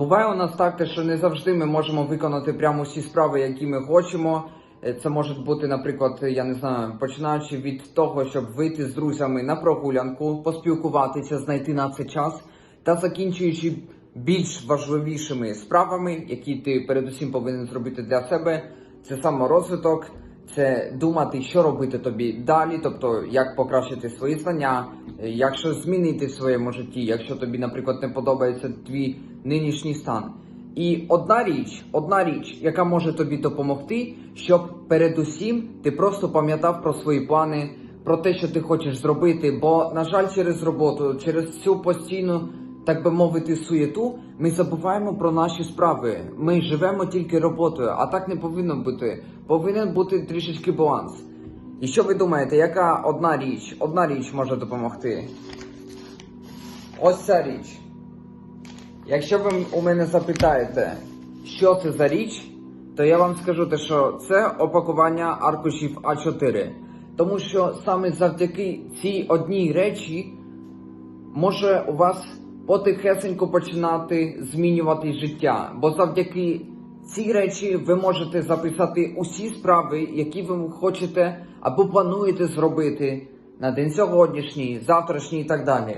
Буває у нас так, що не завжди ми можемо виконати прямо всі справи, які ми хочемо. Е, Це може бути, наприклад, я не знаю, починаючи від того, щоб вийти з друзями на прогулянку, поспілкуватися, знайти на це час, та закінчуючи більш важливішими справами, які ти передусім повинен зробити для себе, це саморозвиток, це думати, що робити тобі далі, тобто як покращити свої знання, е, як щось змінити в своєму житті, якщо тобі, наприклад, не подобається твій нинішній стан. І одна річ, одна річ, яка може тобі допомогти, щоб передусім ти просто пам'ятав про свої плани, про те, що ти хочеш зробити. Бо, на жаль, через роботу, через цю постійну, так би мовити, суєту, ми забуваємо про наші справи. Ми живемо тільки роботою, а так не повинно бути. Повинен бути трішечки баланс. І що ви думаєте, яка одна річ, одна річ може допомогти? Ось ця річ. Якщо ви у мене запитаєте, що це за річ, то я вам скажу те, що це опакування аркушів А4. Тому що саме завдяки цій одній речі може у вас потихесенько починати змінювати життя. Бо завдяки цій речі ви можете записати усі справи, які ви хочете або плануєте зробити на день сьогоднішній, завтрашній і так далі.